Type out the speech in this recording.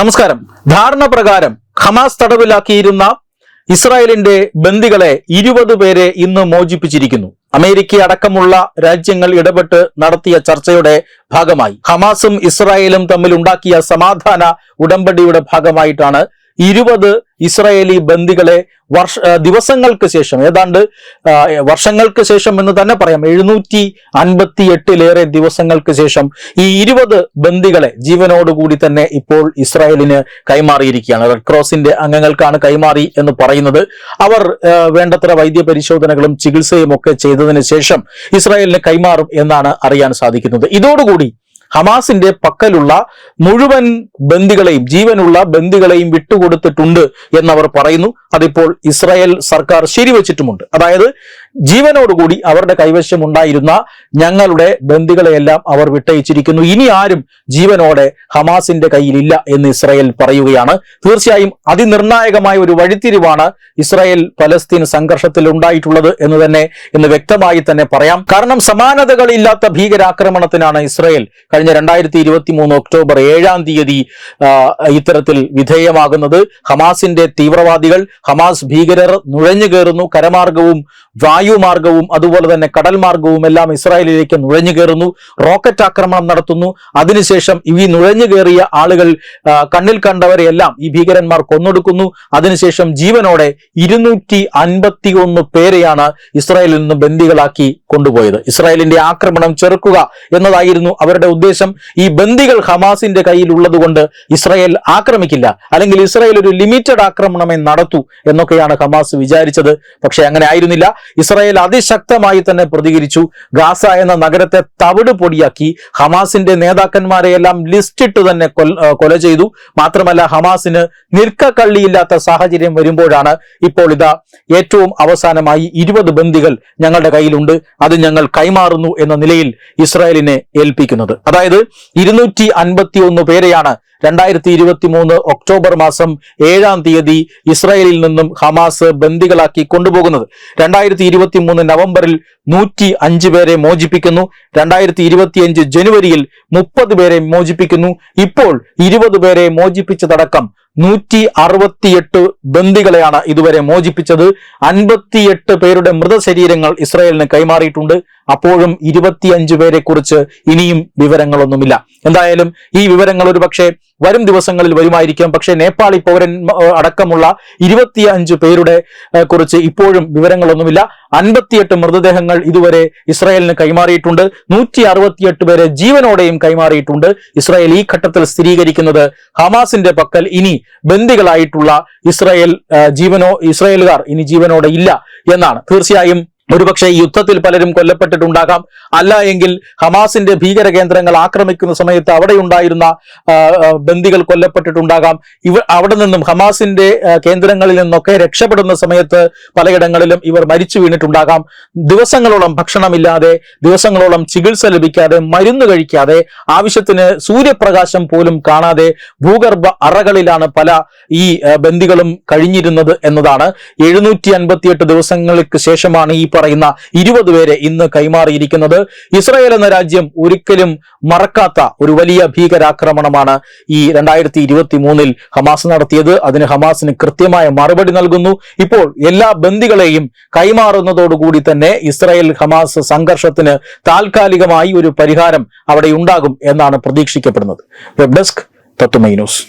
നമസ്കാരം. ധാരണ പ്രകാരം ഹമാസ് തടവിലാക്കിയിരുന്ന ഇസ്രായേലിന്റെ ബന്ദികളെ ഇരുപത് പേരെ ഇന്ന് മോചിപ്പിച്ചിരിക്കുന്നു. അമേരിക്ക അടക്കമുള്ള രാജ്യങ്ങൾ ഇടപെട്ട് നടത്തിയ ചർച്ചയുടെ ഭാഗമായി. ഹമാസും ഇസ്രായേലും തമ്മിൽ ഉണ്ടാക്കിയ സമാധാന ഉടമ്പടിയുടെ ഭാഗമായിട്ടാണ് ഇരുപത് ഇസ്രായേലി ബന്ദികളെ വർഷ ദിവസങ്ങൾക്ക് ശേഷം ഏതാണ്ട് വർഷങ്ങൾക്ക് ശേഷം എന്ന് തന്നെ പറയാം. എഴുന്നൂറ്റി അൻപത്തി എട്ടിലേറെ ദിവസങ്ങൾക്ക് ശേഷം ഈ ഇരുപത് ബന്ദികളെ ജീവനോടുകൂടി തന്നെ ഇപ്പോൾ ഇസ്രായേലിന് കൈമാറിയിരിക്കുകയാണ്. റെഡ് ക്രോസിന്റെ അംഗങ്ങൾക്കാണ് കൈമാറി എന്ന് പറയുന്നത്. അവർ വേണ്ടത്ര വൈദ്യ പരിശോധനകളും ചികിത്സയും ഒക്കെ ചെയ്തതിന് ശേഷം ഇസ്രായേലിന് കൈമാറും എന്നാണ് അറിയാൻ സാധിക്കുന്നത്. ഇതോടുകൂടി ഹമാസിന്റെ പക്കലുള്ള മുഴുവൻ ബന്ദികളെയും ജീവനുള്ള ബന്ദികളെയും വിട്ടുകൊടുത്തിട്ടുണ്ട് എന്നവർ പറയുന്നു. അതിപ്പോൾ ഇസ്രായേൽ സർക്കാർ ശരിവച്ചിട്ടുമുണ്ട്. അതായത് ജീവനോടുകൂടി അവരുടെ കൈവശം ഉണ്ടായിരുന്ന ഞങ്ങളുടെ ബന്ദികളെയെല്ലാം അവർ വിട്ടയച്ചിരിക്കുന്നു. ഇനി ആരും ജീവനോടെ ഹമാസിന്റെ കയ്യിലില്ല എന്ന് ഇസ്രായേൽ പറയുകയാണ്. തീർച്ചയായും അതിനിർണായകമായ ഒരു വഴിത്തിരിവാണ് ഇസ്രായേൽ പലസ്തീൻ സംഘർഷത്തിൽ ഉണ്ടായിട്ടുള്ളത് എന്ന് തന്നെ എന്ന് വ്യക്തമായി തന്നെ പറയാം. കാരണം സമാനതകളില്ലാത്ത ഭീകരാക്രമണത്തിനാണ് ഇസ്രായേൽ കഴിഞ്ഞ രണ്ടായിരത്തി ഒക്ടോബർ ഏഴാം തീയതി ഇത്തരത്തിൽ വിധേയമാകുന്നത്. ഹമാസിന്റെ തീവ്രവാദികൾ ഹമാസ് ഭീകരർ നുഴഞ്ഞു കയറുന്നു. കരമാർഗവും വായുമാർഗവും അതുപോലെ തന്നെ കടൽ മാർഗവും എല്ലാം ഇസ്രായേലിലേക്ക് നുഴഞ്ഞു കയറുന്നു. റോക്കറ്റ് ആക്രമണം നടത്തുന്നു. അതിനുശേഷം ഈ നുഴഞ്ഞു കയറിയ ആളുകൾ കണ്ണിൽ കണ്ടവരെയെല്ലാം ഈ ഭീകരന്മാർ കൊന്നൊടുക്കുന്നു. അതിനുശേഷം ജീവനോടെ ഇരുന്നൂറ്റി അൻപത്തി ഒന്ന് പേരെയാണ് ഇസ്രായേലിൽ നിന്ന് ബന്ദികളാക്കി കൊണ്ടുപോയത്. ഇസ്രായേലിന്റെ ആക്രമണം ചെറുക്കുക എന്നതായിരുന്നു അവരുടെ ഉദ്ദേശം. ഈ ബന്ദികൾ ഹമാസിന്റെ കയ്യിൽ ഉള്ളതുകൊണ്ട് ഇസ്രായേൽ ആക്രമിക്കില്ല. അല്ലെങ്കിൽ ഇസ്രായേൽ ഒരു ലിമിറ്റഡ് ആക്രമണമേ നടത്തൂ. എന്നൊക്കെയാണ് ഹമാസ് വിചാരിച്ചത്. പക്ഷെ അങ്ങനെ ആയിരുന്നില്ല. ഇസ്രായേൽ അതിശക്തമായി തന്നെ പ്രതികരിച്ചു. ഗാസ എന്ന നഗരത്തെ തവിട് പൊടിയാക്കി ഹമാസിന്റെ നേതാക്കന്മാരെയെല്ലാം ലിസ്റ്റിട്ട് തന്നെ കൊല ചെയ്തു. മാത്രമല്ല ഹമാസിന് നിൽക്കക്കള്ളിയില്ലാത്ത സാഹചര്യം വരുമ്പോഴാണ് ഇപ്പോൾ ഇതാ ഏറ്റവും അവസാനമായി ഇരുപത് ബന്ദികൾ ഞങ്ങളുടെ കയ്യിലുണ്ട്. അത് ഞങ്ങൾ കൈമാറുന്നു എന്ന നിലയിൽ ഇസ്രായേലിനെ ഏൽപ്പിക്കുന്നത്. അതായത് ഇരുന്നൂറ്റി അൻപത്തി ഒന്ന് പേരെയാണ് രണ്ടായിരത്തി ഇരുപത്തി മൂന്ന് ഒക്ടോബർ മാസം ഏഴാം തീയതി ഇസ്രായേലിൽ നിന്നും ഹമാസ് ബന്ദികളാക്കി കൊണ്ടുപോകുന്നത്. രണ്ടായിരത്തി ഇരുപത്തി മൂന്ന് നവംബറിൽ നൂറ്റി അഞ്ച് പേരെ മോചിപ്പിക്കുന്നു. രണ്ടായിരത്തി ഇരുപത്തിയഞ്ച് ജനുവരിയിൽ മുപ്പത് പേരെ മോചിപ്പിക്കുന്നു. ഇപ്പോൾ ഇരുപത് പേരെ മോചിപ്പിച്ചതടക്കം നൂറ്റി അറുപത്തിയെട്ട് ബന്ദികളെയാണ് ഇതുവരെ മോചിപ്പിച്ചത്. അൻപത്തിയെട്ട് പേരുടെ മൃതശരീരങ്ങൾ ഇസ്രായേലിന് കൈമാറിയിട്ടുണ്ട്. അപ്പോഴും ഇരുപത്തിയഞ്ച് പേരെ കുറിച്ച് ഇനിയും വിവരങ്ങളൊന്നുമില്ല. എന്തായാലും ഈ വിവരങ്ങൾ ഒരു പക്ഷേ വരും ദിവസങ്ങളിൽ വരുമായിരിക്കും. പക്ഷേ നേപ്പാളി പൗരൻ അടക്കമുള്ള ഇരുപത്തിയഞ്ച് പേരുടെ കുറിച്ച് ഇപ്പോഴും വിവരങ്ങളൊന്നുമില്ല. അൻപത്തിയെട്ട് മൃതദേഹങ്ങൾ ഇതുവരെ ഇസ്രായേലിന് കൈമാറിയിട്ടുണ്ട്. നൂറ്റി അറുപത്തിയെട്ട് പേരെ ജീവനോടെയും കൈമാറിയിട്ടുണ്ട്. ഇസ്രായേൽ ഈ ഘട്ടത്തിൽ സ്ഥിരീകരിക്കുന്നത് ഹമാസിന്റെ പക്കൽ. ഇനി ബന്ദികളായിട്ടുള്ള ഇസ്രായേൽ ജീവനോ ഇസ്രായേലുകാർ ഇനി ജീവനോടെ ഇല്ല എന്നാണ്. തീർച്ചയായും ഒരുപക്ഷെ യുദ്ധത്തിൽ പലരും കൊല്ലപ്പെട്ടിട്ടുണ്ടാകാം. അല്ല എങ്കിൽ ഹമാസിന്റെ ഭീകര കേന്ദ്രങ്ങൾ ആക്രമിക്കുന്ന സമയത്ത് അവിടെ ഉണ്ടായിരുന്ന ബന്ദികൾ കൊല്ലപ്പെട്ടിട്ടുണ്ടാകാം. ഇവ അവിടെ നിന്നും ഹമാസിന്റെ കേന്ദ്രങ്ങളിൽ നിന്നൊക്കെ രക്ഷപ്പെടുന്ന സമയത്ത് പലയിടങ്ങളിലും ഇവർ മരിച്ചു വീണിട്ടുണ്ടാകാം. ദിവസങ്ങളോളം ഭക്ഷണമില്ലാതെ ദിവസങ്ങളോളം ചികിത്സ ലഭിക്കാതെ മരുന്ന് കഴിക്കാതെ ആവശ്യത്തിന് സൂര്യപ്രകാശം പോലും കാണാതെ ഭൂഗർഭ അറകളിലാണ് പല ഈ ബന്ദികളും കഴിഞ്ഞിരുന്നത് എന്നതാണ്. എഴുന്നൂറ്റി ദിവസങ്ങൾക്ക് ശേഷമാണ് ഈ പറയുന്ന ഇരുപത് പേരെ ഇന്ന് കൈമാറിയിരിക്കുന്നത് ഇസ്രായേൽ എന്ന രാജ്യം ഒരിക്കലും മറക്കാത്ത ഒരു വലിയ ഭീകരാക്രമണമാണ് ഈ രണ്ടായിരത്തി ഇരുപത്തി മൂന്നിൽ ഹമാസ് നടത്തിയത്. അതിന് ഹമാസിന് കൃത്യമായ മറുപടി നൽകുന്നു. ഇപ്പോൾ എല്ലാ ബന്ദികളെയും കൈമാറുന്നതോടുകൂടി തന്നെ ഇസ്രായേൽ ഹമാസ് സംഘർഷത്തിന് താൽക്കാലികമായി ഒരു പരിഹാരം അവിടെ ഉണ്ടാകും എന്നാണ് പ്രതീക്ഷിക്കപ്പെടുന്നത്. വെബ് ഡെസ്ക് തത്തുമൈ ന്യൂസ്.